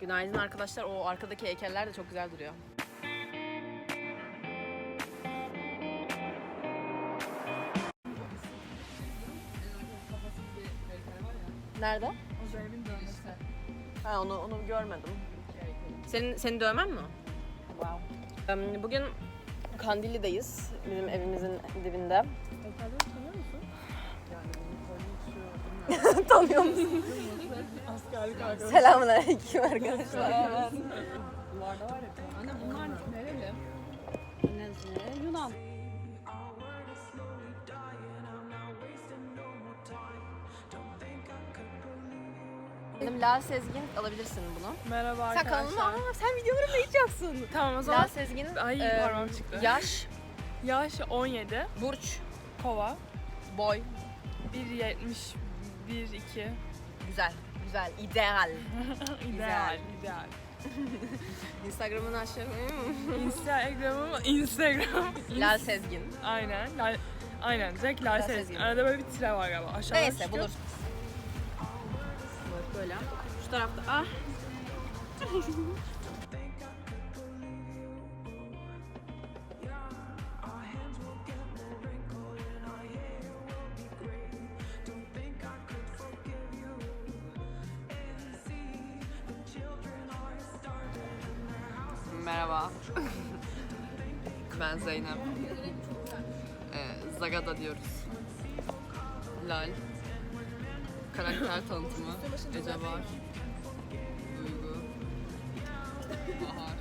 Günaydın arkadaşlar. O arkadaki heykeller de çok güzel duruyor. Nerede? O Zeynep'in dövmesi. Ha onu onu görmedim. Senin senin dövmen mi? Wow. Bugün Kandilli'deyiz. Bizim evimizin dibinde. Heykelleri tanıyor musun? Tanıyor musun? Askerlik arkadaşı. Selamünaleyküm arkadaşlar. Duvarda var ya. Anne bunlar nereli? Ne- Yunan. Benim Lal Sezgin alabilirsin bunu. Merhaba Sen arkadaşlar. kanalıma aa, sen hiç yoksun. Tamam o zaman Lal Sezgin Ay, e, parmağım çıktı. yaş, yaş 17, burç, kova, boy, 1.70, 1.2. güzel, güzel, ideal. ideal, ideal. Instagram'ını aşağı Instagram'ım, Instagram. Lal Sezgin. Aynen. Lal, aynen. Direkt Lal Lal Sezgin. Sezgin. Arada böyle bir tire var galiba. Aşağıdan Neyse çıkıyor. bulur. Böyle. Şu tarafta ah. Merhaba. ben Zeynep. Ee, Zagada diyoruz. Lal. Karakter tanıtımı. Ece var. Duygu. Bahar.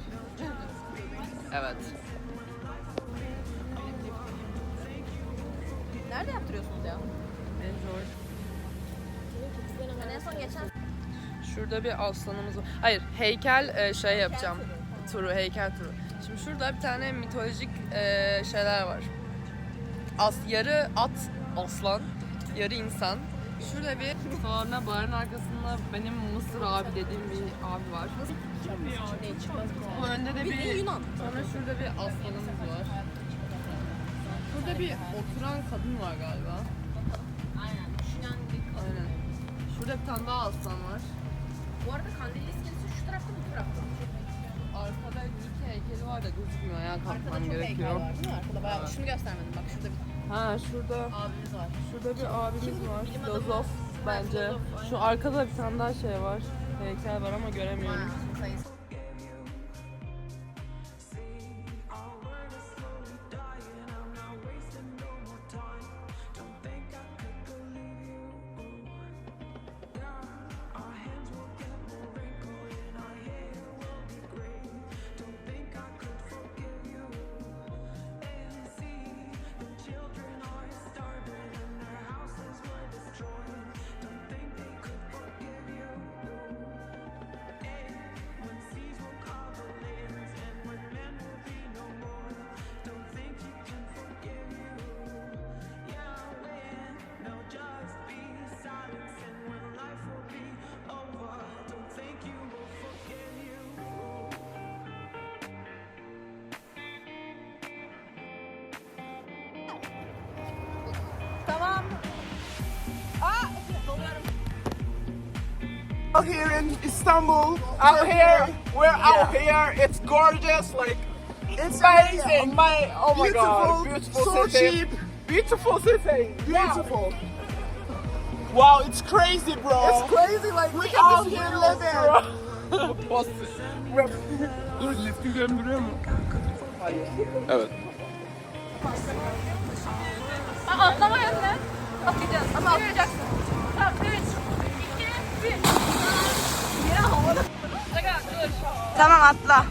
Evet. Nerede yaptırıyorsunuz ya? Enjoy. Ben en son geçen Şurada bir aslanımız var. Hayır, heykel e, şey yapacağım. Turu, heykel turu. Şimdi şurada bir tane mitolojik e, şeyler var. As, yarı at, aslan, yarı insan. Şurada bir sonra barın arkasında benim Mısır abi dediğim bir abi var. Bu önde de bir Yunan. sonra şurada bir aslanımız var. Burada bir oturan kadın var galiba. Aynen. Düşünen bir Aynen. Şurada bir tane daha aslan var. Bu arada kandilli iskelesi şu tarafta mı bu tarafta mı? Arkada iki heykeli var da gözükmüyor. Ayağa Arkada kalkmam çok gerekiyor. heykel var değil mi? Arkada bayağı. Şunu göstermedim bak şurada bir Ha şurada abimiz var. şurada bir abimiz var. Bilim adamı. Filozof bence. filozof, aynen. Şu arkada bir tane daha şey var. Heykel var ama göremiyorum. Ha, sayısı. Out here in Istanbul. Out here, we're out here. It's gorgeous, like It's amazing. My oh my god, beautiful, beautiful so city. cheap. Beautiful city, beautiful. Wow, it's crazy, bro. It's crazy, like Look we at out this here views, living. bro. Dur, liftin görünmüyor mu? Evet. Aa, atlama yanına. Atlayacağız ama atlayacaksın. Tamam, 3, Tamam atla.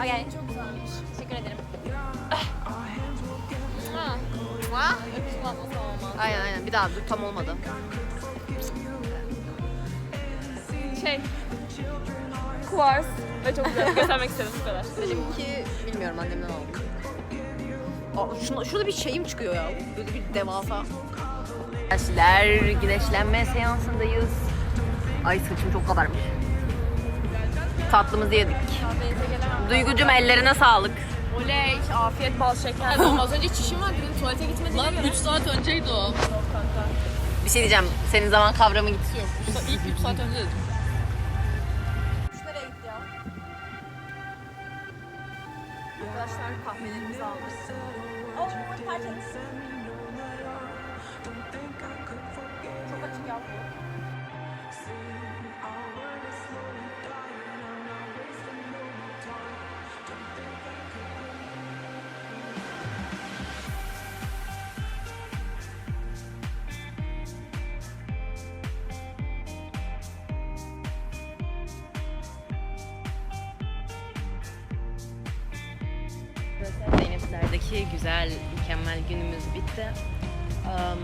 Okay. Çok güzelmiş. Teşekkür ederim. Ha. Ha? Aynen aynen. Bir daha dur tam olmadı. Şey, Kuvars. Ve çok güzel. Göstermek istedim bu kadar. Benimki bilmiyorum annemden aldım. Aa, şuna, şurada bir şeyim çıkıyor ya. Böyle bir devasa. Arkadaşlar güneşlenme seansındayız. Ay saçım çok kabarmış. Tatlımızı yedik. Duygucum ellerine sağlık. Oley, afiyet bal şeker. Az önce çişim var dedim tuvalete gitmediğine Lan göre. 3 saat önceydi o. Bir şey diyeceğim. Senin zaman kavramı gitti. Yok, ilk 3 saat önce dedim. Nereye gitti ya? Arkadaşlar kahvelerimizi aldık. Oh, tertemiz. Çok açık yapmıyor. Zeynep'lerdeki güzel, mükemmel günümüz bitti. Um,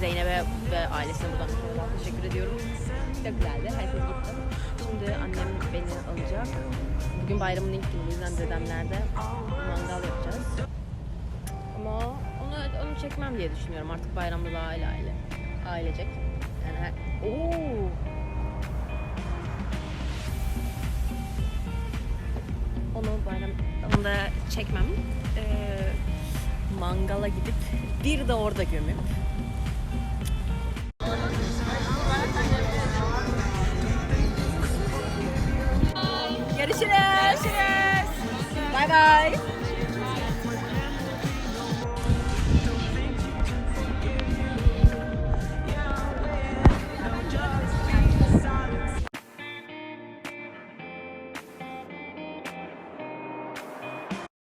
Zeynep'e ve ailesine buradan daha teşekkür ediyorum. Çok güzeldi, herkes gitti. Şimdi annem beni alacak. Bugün bayramın ilk günü, yüzden dedemlerde mangal yapacağız. Ama onu, onu çekmem diye düşünüyorum. Artık bayramda da aile aile. Ailecek. Yani her... Oo! Onu bayram onu da çekmem. Ee, mangala gidip bir de orada gömüp Görüşürüz. Görüşürüz. Bye bye.